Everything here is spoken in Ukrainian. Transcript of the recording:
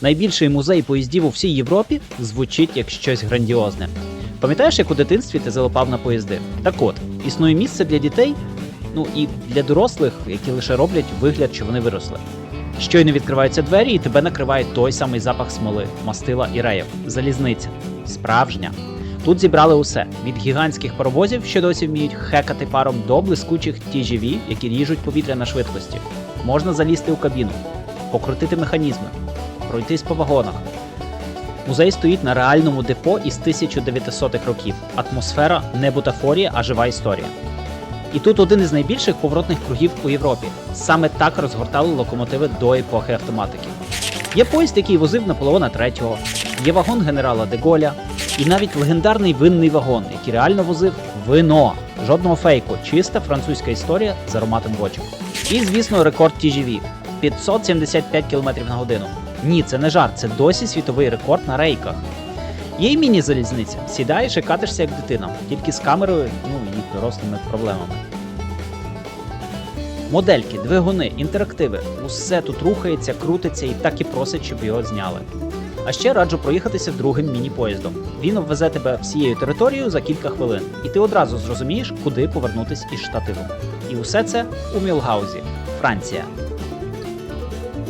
Найбільший музей поїздів у всій Європі звучить як щось грандіозне. Пам'ятаєш, як у дитинстві ти залипав на поїзди? Так от, існує місце для дітей, ну і для дорослих, які лише роблять вигляд, що вони виросли. Щойно відкриваються двері, і тебе накриває той самий запах смоли, мастила і реїв. Залізниця. Справжня. Тут зібрали усе: від гігантських паровозів, що досі вміють хекати паром, до блискучих TGV, які ріжуть повітря на швидкості. Можна залізти у кабіну, покрутити механізми, пройтись по вагонах. Музей стоїть на реальному депо із 1900-х років. Атмосфера не бутафорія, а жива історія. І тут один із найбільших поворотних кругів у Європі. Саме так розгортали локомотиви до епохи автоматики. Є поїзд, який возив Наполеона III, є вагон генерала Деголя, і навіть легендарний винний вагон, який реально возив вино. Жодного фейку, чиста французька історія з ароматом бочок. І, звісно, рекорд TGV 575 км на годину. Ні, це не жарт, це досі світовий рекорд на рейках. Є й міні-залізниця. Сідаєш і катишся як дитина, тільки з камерою, ну і дорослими проблемами. Модельки, двигуни, інтерактиви усе тут рухається, крутиться і так і просить, щоб його зняли. А ще раджу проїхатися другим міні-поїздом. Він обвезе тебе всією територією за кілька хвилин, і ти одразу зрозумієш, куди повернутись із штативом. І усе це у Мілгаузі, Франція.